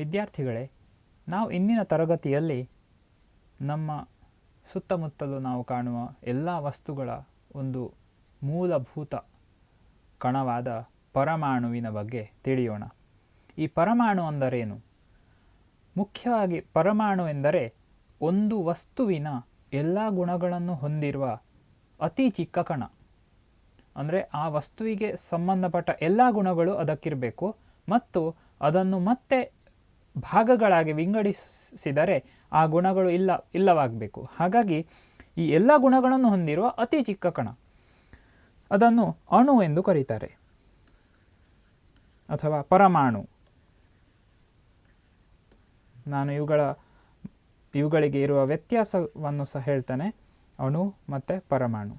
ವಿದ್ಯಾರ್ಥಿಗಳೇ, ನಾವು ಇಂದಿನ ತರಗತಿಯಲ್ಲಿ ನಮ್ಮ ಸುತ್ತಮುತ್ತಲು ನಾವು ಕಾಣುವ ಎಲ್ಲ ವಸ್ತುಗಳ ಒಂದು ಮೂಲಭೂತ ಕಣವಾದ ಪರಮಾಣುವಿನ ಬಗ್ಗೆ ತಿಳಿಯೋಣ. ಈ ಪರಮಾಣು ಅಂದರೇನು? ಮುಖ್ಯವಾಗಿ ಪರಮಾಣು ಎಂದರೆ ಒಂದು ವಸ್ತುವಿನ ಎಲ್ಲ ಗುಣಗಳನ್ನು ಹೊಂದಿರುವ ಅತಿ ಚಿಕ್ಕ ಕಣ. ಅಂದರೆ ಆ ವಸ್ತುವಿಗೆ ಸಂಬಂಧಪಟ್ಟ ಎಲ್ಲ ಗುಣಗಳು ಅದಕ್ಕಿರಬೇಕು, ಮತ್ತು ಅದನ್ನು ಮತ್ತೆ ಭಾಗಗಳಾಗಿ ವಿಂಗಡಿಸಿದರೆ ಆ ಗುಣಗಳು ಇಲ್ಲ, ಇಲ್ಲವಾಗಬೇಕು. ಹಾಗಾಗಿ ಈ ಎಲ್ಲ ಗುಣಗಳನ್ನು ಹೊಂದಿರುವ ಅತಿ ಚಿಕ್ಕ ಕಣ. ಅದನ್ನು ಅಣು ಎಂದು ಕರೀತಾರೆ. ಅಥವಾ ಪರಮಾಣು. ನಾನು ಇವುಗಳ, ಇವುಗಳಿಗೆ ಇರುವ ವ್ಯತ್ಯಾಸವನ್ನು ಸಹ ಹೇಳ್ತಾನೆ. ಅಣು ಮತ್ತು ಪರಮಾಣು.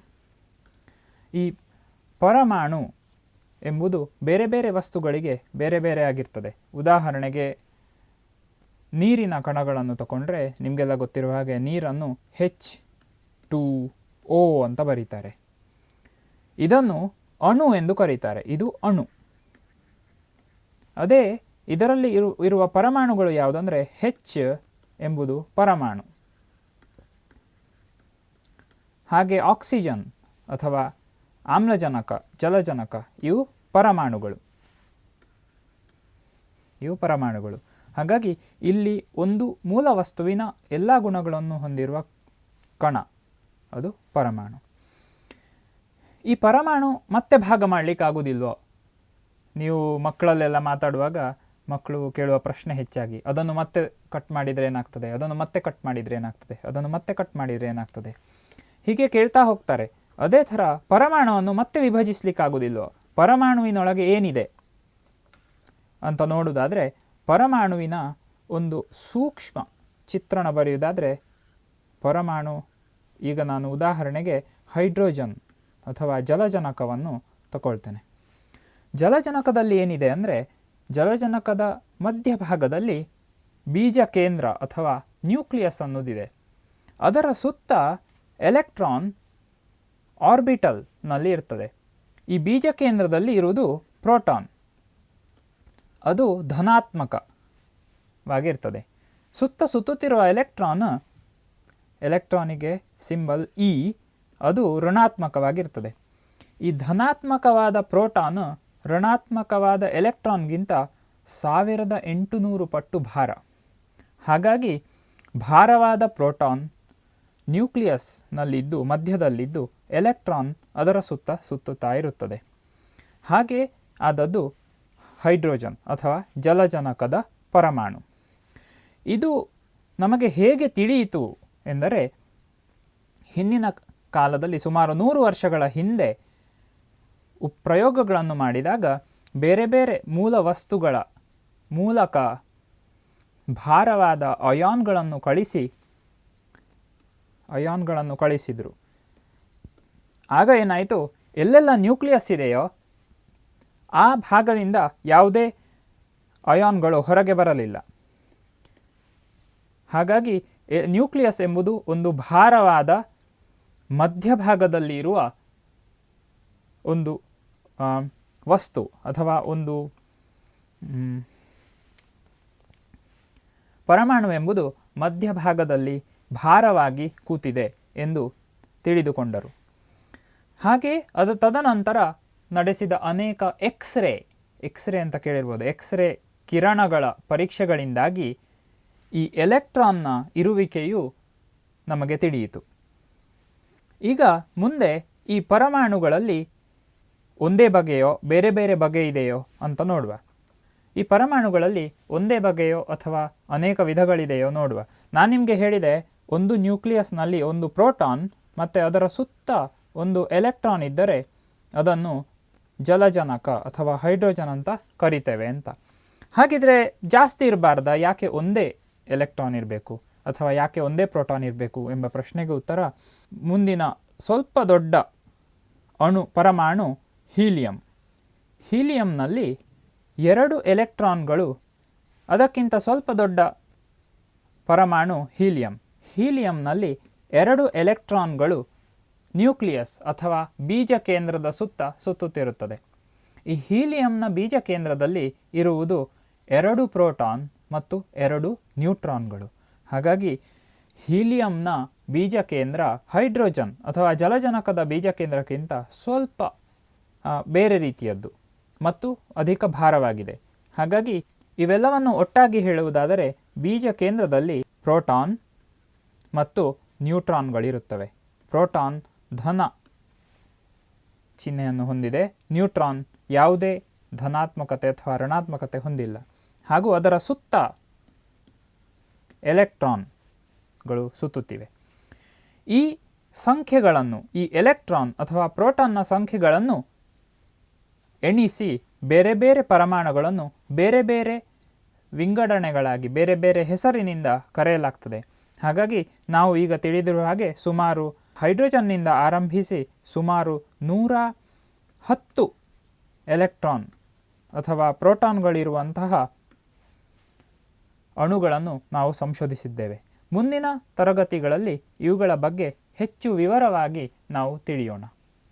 ಈ ಪರಮಾಣು ಎಂಬುದು ಬೇರೆ ಬೇರೆ ವಸ್ತುಗಳಿಗೆ ಬೇರೆ ಬೇರೆ ಆಗಿರ್ತದೆ. ಉದಾಹರಣೆಗೆ ನೀರಿನ ಕಣಗಳನ್ನು ತಗೊಂಡ್ರೆ ನಿಮಗೆಲ್ಲ ಗೊತ್ತಿರುವ ಹಾಗೆ ನೀರನ್ನು ಹೆಚ್ ಟು ಓ ಅಂತ ಬರೀತಾರೆ. ಇದನ್ನು ಅಣು ಎಂದು ಕರೀತಾರೆ. ಇದು ಅಣು. ಅದೇ ಇದರಲ್ಲಿ ಇರು, ಇರುವ ಪರಮಾಣುಗಳು ಯಾವುದಂದರೆ ಹೆಚ್ ಎಂಬುದು ಪರಮಾಣು. ಹಾಗೆ ಆಕ್ಸಿಜನ್ ಅಥವಾ ಆಮ್ಲಜನಕ, ಜಲಜನಕ ಇವು ಪರಮಾಣುಗಳು. ಇವು ಪರಮಾಣುಗಳು. ಹಾಗಾಗಿ ಇಲ್ಲಿ ಒಂದು ಮೂಲ ವಸ್ತುವಿನ ಎಲ್ಲ ಗುಣಗಳನ್ನು ಹೊಂದಿರುವ ಕಣ, ಅದು ಪರಮಾಣು. ಈ ಪರಮಾಣು ಮತ್ತೆ ಭಾಗ ಮಾಡಲಿಕ್ಕೆ ಆಗೋದಿಲ್ವೋ? ನೀವು ಮಕ್ಕಳಲ್ಲೆಲ್ಲ ಮಾತಾಡುವಾಗ ಮಕ್ಕಳು ಕೇಳುವ ಪ್ರಶ್ನೆ ಹೆಚ್ಚಾಗಿ, ಅದನ್ನು ಮತ್ತೆ ಕಟ್ ಮಾಡಿದರೆ ಏನಾಗ್ತದೆ? ಅದನ್ನು ಮತ್ತೆ ಕಟ್ ಮಾಡಿದರೆ ಏನಾಗ್ತದೆ? ಅದನ್ನು ಮತ್ತೆ ಕಟ್ ಮಾಡಿದರೆ ಏನಾಗ್ತದೆ? ಹೀಗೆ ಕೇಳ್ತಾ ಹೋಗ್ತಾರೆ. ಅದೇ ಥರ ಪರಮಾಣುವನ್ನು ಮತ್ತೆ ವಿಭಜಿಸ್ಲಿಕ್ಕಾಗೋದಿಲ್ವೋ ಪರಮಾಣುವಿನೊಳಗೆ ಏನಿದೆ ಅಂತ ನೋಡುವುದಾದರೆ ಪರಮಾಣುವಿನ ಒಂದು ಸೂಕ್ಷ್ಮ ಚಿತ್ರಣ ಬರೆಯುವುದಾದರೆ, ಪರಮಾಣು, ಈಗ ನಾನು ಉದಾಹರಣೆಗೆ ಹೈಡ್ರೋಜನ್ ಅಥವಾ ಜಲಜನಕವನ್ನು ತಗೊಳ್ತೇನೆ. ಜಲಜನಕದಲ್ಲಿ ಏನಿದೆ ಅಂದರೆ, ಜಲಜನಕದ ಮಧ್ಯಭಾಗದಲ್ಲಿ ಬೀಜ ಕೇಂದ್ರ ಅಥವಾ ನ್ಯೂಕ್ಲಿಯಸ್ ಅನ್ನೋದಿದೆ. ಅದರ ಸುತ್ತ ಎಲೆಕ್ಟ್ರಾನ್ ಆರ್ಬಿಟಲ್ನಲ್ಲಿ ಇರ್ತದೆ. ಈ ಬೀಜ ಕೇಂದ್ರದಲ್ಲಿ ಇರುವುದು ಪ್ರೋಟಾನ್. ಅದು ಧನಾತ್ಮಕವಾಗಿರ್ತದೆ. ಸುತ್ತ ಸುತ್ತುತ್ತಿರುವ ಎಲೆಕ್ಟ್ರಾನ್, ಎಲೆಕ್ಟ್ರಾನಿಗೆ ಸಿಂಬಲ್ ಇ ಅದು ಋಣಾತ್ಮಕವಾಗಿರ್ತದೆ. ಈ ಧನಾತ್ಮಕವಾದ ಪ್ರೋಟಾನ್ ಋಣಾತ್ಮಕವಾದ ಎಲೆಕ್ಟ್ರಾನ್ಗಿಂತ ಸಾವಿರದ ಎಂಟುನೂರು ಪಟ್ಟು ಭಾರ. ಹಾಗಾಗಿ ಭಾರವಾದ ಪ್ರೋಟಾನ್ ನ್ಯೂಕ್ಲಿಯಸ್ನಲ್ಲಿದ್ದು, ಮಧ್ಯದಲ್ಲಿದ್ದು ಎಲೆಕ್ಟ್ರಾನ್ ಅದರ ಸುತ್ತ ಸುತ್ತುತ್ತಾ ಇರುತ್ತದೆ. ಹಾಗೆ ಆದದ್ದು ಹೈಡ್ರೋಜನ್ ಅಥವಾ ಜಲಜನಕದ ಪರಮಾಣು. ಇದು ನಮಗೆ ಹೇಗೆ ತಿಳಿಯಿತು ಎಂದರೆ, ಹಿಂದಿನ ಕಾಲದಲ್ಲಿ ಸುಮಾರು ನೂರು ವರ್ಷಗಳ ಹಿಂದೆ ಪ್ರಯೋಗಗಳನ್ನು ಮಾಡಿದಾಗ ಬೇರೆ ಬೇರೆ ಮೂಲ ವಸ್ತುಗಳ ಮೂಲಕ ಭಾರವಾದ ಅಯಾನ್ಗಳನ್ನು ಕಳಿಸಿ, ಅಯಾನ್ಗಳನ್ನು ಕಳಿಸಿದರು. ಆಗ ಏನಾಯಿತು, ಎಲ್ಲೆಲ್ಲ ನ್ಯೂಕ್ಲಿಯಸ್ ಇದೆಯೋ ಆ ಭಾಗದಿಂದ ಯಾವುದೇ ಅಯಾನ್ಗಳು ಹೊರಗೆ ಬರಲಿಲ್ಲ. ಹಾಗಾಗಿ ನ್ಯೂಕ್ಲಿಯಸ್ ಎಂಬುದು ಒಂದು ಭಾರವಾದ ಮಧ್ಯಭಾಗದಲ್ಲಿ ಇರುವ ಒಂದು ವಸ್ತು ಅಥವಾ ಒಂದು ಪರಮಾಣು ಎಂಬುದು ಮಧ್ಯಭಾಗದಲ್ಲಿ ಭಾರವಾಗಿ ಕೂತಿದೆ ಎಂದು ತಿಳಿದುಕೊಂಡರು. ಹಾಗೆ ಅದು ತದನಂತರ ನಡೆಸಿದ ಅನೇಕ ಎಕ್ಸ್ರೇ ಎಕ್ಸ್ರೇ ಅಂತ ಕೇಳಿರ್ಬೋದು. ಎಕ್ಸ್ರೇ ಕಿರಣಗಳ ಪರೀಕ್ಷೆಗಳಿಂದಾಗಿ ಈ ಎಲೆಕ್ಟ್ರಾನ್ನ ಇರುವಿಕೆಯು ನಮಗೆ ತಿಳಿಯಿತು. ಈಗ ಮುಂದೆ ಈ ಪರಮಾಣುಗಳಲ್ಲಿ ಒಂದೇ ಬಗೆಯೋ, ಬೇರೆ ಬೇರೆ ಬಗೆ ಇದೆಯೋ ಅಂತ ನೋಡುವ. ಈ ಪರಮಾಣುಗಳಲ್ಲಿ ಒಂದೇ ಬಗೆಯೋ ಅಥವಾ ಅನೇಕ ವಿಧಗಳಿದೆಯೋ ನೋಡುವ. ನಾನು ನಿಮಗೆ ಹೇಳಿದೆ, ಒಂದು ನ್ಯೂಕ್ಲಿಯಸ್ನಲ್ಲಿ ಒಂದು ಪ್ರೋಟಾನ್ ಮತ್ತು ಅದರ ಸುತ್ತ ಒಂದು ಎಲೆಕ್ಟ್ರಾನ್ ಇದ್ದರೆ ಅದನ್ನು ಜಲಜನಕ ಅಥವಾ ಹೈಡ್ರೋಜನ್ ಅಂತ ಕರಿತೇವೆ ಅಂತ. ಹಾಗಿದ್ರೆ ಜಾಸ್ತಿ ಇರಬಾರ್ದ, ಯಾಕೆ ಒಂದೇ ಎಲೆಕ್ಟ್ರಾನ್ ಇರಬೇಕು ಅಥವಾ ಯಾಕೆ ಒಂದೇ ಪ್ರೋಟಾನ್ ಇರಬೇಕು ಎಂಬ ಪ್ರಶ್ನೆಗೆ ಉತ್ತರ, ಮುಂದಿನ ಸ್ವಲ್ಪ ದೊಡ್ಡ ಅಣು ಪರಮಾಣು ಹೀಲಿಯಂ. ಹೀಲಿಯಂನಲ್ಲಿ ಎರಡು ಎಲೆಕ್ಟ್ರಾನ್ಗಳು, ಅದಕ್ಕಿಂತ ಸ್ವಲ್ಪ ದೊಡ್ಡ ಪರಮಾಣು ಹೀಲಿಯಂ. ಹೀಲಿಯಂನಲ್ಲಿ ಎರಡು ಎಲೆಕ್ಟ್ರಾನ್ಗಳು ನ್ಯೂಕ್ಲಿಯಸ್ ಅಥವಾ ಬೀಜ ಕೇಂದ್ರದ ಸುತ್ತ ಸುತ್ತುತ್ತಿರುತ್ತದೆ. ಈ ಹೀಲಿಯಂನ ಬೀಜ ಕೇಂದ್ರದಲ್ಲಿ ಇರುವುದು ಎರಡು ಪ್ರೋಟಾನ್ ಮತ್ತು ಎರಡು ನ್ಯೂಟ್ರಾನ್ಗಳು. ಹಾಗಾಗಿ ಹೀಲಿಯಂನ ಬೀಜ ಕೇಂದ್ರ ಹೈಡ್ರೋಜನ್ ಅಥವಾ ಜಲಜನಕದ ಬೀಜ ಕೇಂದ್ರಕ್ಕಿಂತ ಸ್ವಲ್ಪ ಬೇರೆ ರೀತಿಯದ್ದು ಮತ್ತು ಅಧಿಕ ಭಾರವಾಗಿದೆ. ಹಾಗಾಗಿ ಇವೆಲ್ಲವನ್ನು ಒಟ್ಟಾಗಿ ಹೇಳುವುದಾದರೆ ಬೀಜ ಕೇಂದ್ರದಲ್ಲಿ ಪ್ರೋಟಾನ್ ಮತ್ತು ನ್ಯೂಟ್ರಾನ್ಗಳಿರುತ್ತವೆ. ಪ್ರೋಟಾನ್ ಧನ ಚಿಹ್ನೆಯನ್ನು ಹೊಂದಿದೆ. ನ್ಯೂಟ್ರಾನ್ ಯಾವುದೇ ಧನಾತ್ಮಕತೆ ಅಥವಾ ಋಣಾತ್ಮಕತೆ ಹೊಂದಿಲ್ಲ. ಹಾಗೂ ಅದರ ಸುತ್ತ ಎಲೆಕ್ಟ್ರಾನ್ಗಳು ಸುತ್ತುತ್ತಿವೆ. ಈ ಸಂಖ್ಯೆಗಳನ್ನು, ಈ ಎಲೆಕ್ಟ್ರಾನ್ ಅಥವಾ ಪ್ರೋಟಾನ್ನ ಸಂಖ್ಯೆಗಳನ್ನು ಎಣಿಸಿ ಬೇರೆ ಬೇರೆ ಪರಮಾಣುಗಳನ್ನು ಬೇರೆ ಬೇರೆ ವಿಂಗಡಣೆಗಳಾಗಿ, ಬೇರೆ ಬೇರೆ ಹೆಸರಿನಿಂದ ಕರೆಯಲಾಗ್ತದೆ. ಹಾಗಾಗಿ ನಾವು ಈಗ ತಿಳಿದಿರುವ ಹಾಗೆ ಸುಮಾರು ಹೈಡ್ರೋಜನ್ನಿಂದ ಆರಂಭಿಸಿ ಸುಮಾರು ನೂರ ಹತ್ತು ಎಲೆಕ್ಟ್ರಾನ್ ಅಥವಾ ಪ್ರೋಟಾನ್ಗಳಿರುವಂತಹ ಅಣುಗಳನ್ನು ನಾವು ಸಂಶೋಧಿಸಿದ್ದೇವೆ. ಮುಂದಿನ ತರಗತಿಗಳಲ್ಲಿ ಇವುಗಳ ಬಗ್ಗೆ ಹೆಚ್ಚು ವಿವರವಾಗಿ ನಾವು ತಿಳಿಯೋಣ.